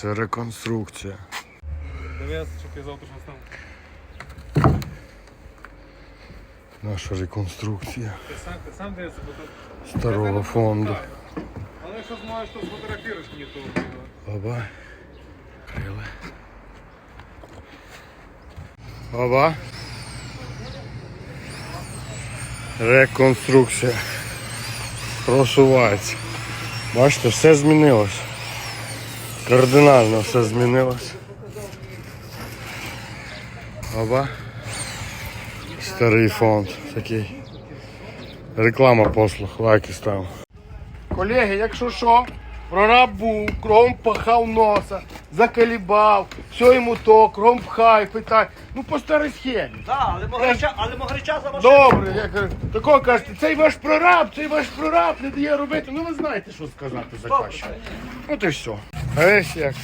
Це реконструкція. Дивись, щоб я завтра став. Наша реконструкція Ти сам, ти сам дивишся, бо тут... старого фонду. Але якщо зможеш, то сфотографіруєш мені відео. Оба. Крила. Оба. Реконструкція. Просувається. Бачите, все змінилось. Кардинально все змінилось. Оба. Старий фонд такий. Реклама послуг, лайки став. Колеги, якщо що, прораб був, кром пахав носа, закалібав, все йому то, кром пхай, питай. Ну по старій схемі. Так, але могрича, але могрича за машину. Добре, я кажу, такого кажете, цей ваш прораб, цей ваш прораб не дає робити. Ну ви знаєте, що сказати заказчику. От і все. Ось як.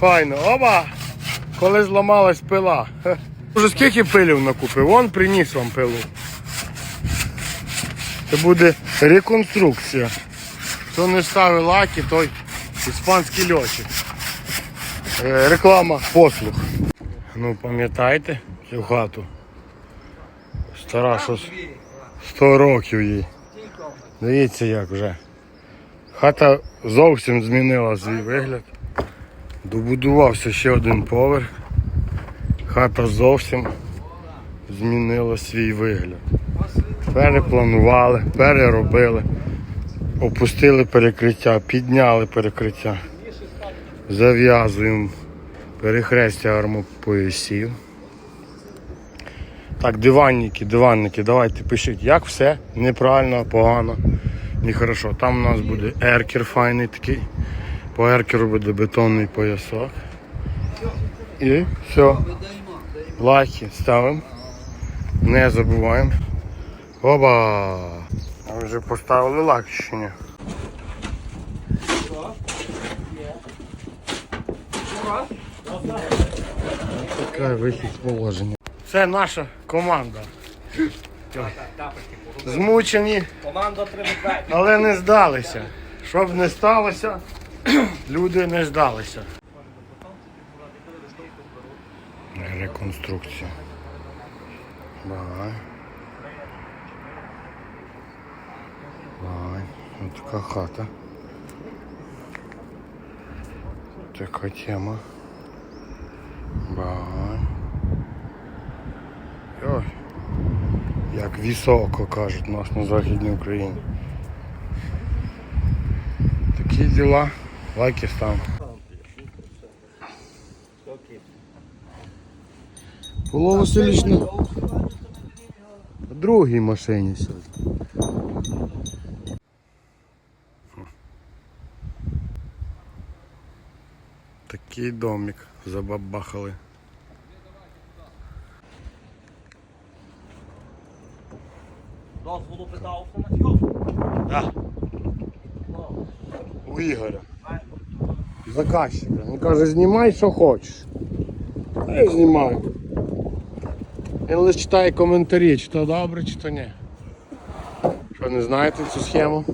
Файно. Оба! Коли зламалась пила. Уже скільки пилів накупив? Вон приніс вам пилу. Це буде реконструкція. Хто не ставив лаки, той іспанський льотчик. Е, Реклама послуг. Ну пам'ятаєте цю хату? Стара щось 100 років їй. Дивіться як вже. Хата зовсім змінила свій вигляд. Добудувався ще один поверх. Хата зовсім змінила свій вигляд. Перепланували, переробили, опустили перекриття, підняли перекриття, зав'язуємо перехрестя армопоясів. Так, диванники, диванники, давайте пишіть, як все неправильно, погано, нехорошо. Там у нас буде еркер файний такий. По еркеру буде бетонний поясок. І все. Лайки ставимо. Не забуваємо. Оба! А вже поставили лайк чи ні? Таке вихід положення. Це наша команда. Змучені, Команда 3 5. але не здалися. Щоб не сталося, люди не здалися. Реконструкція. Давай. Давай. Ось така хата. Така тема. Давай. Ой. Як високо кажуть нас на Західній Україні. Такі діла. Лайки став. Було Васильович на другій машині сьогодні. Такий домик забабахали. Дозволу питав. Да. У Ігоря. Заказчика. Він каже, знімай, що хочеш. А я знімаю. Він лише читає коментарі, чи то добре, чи то ні. Що не знаєте цю схему?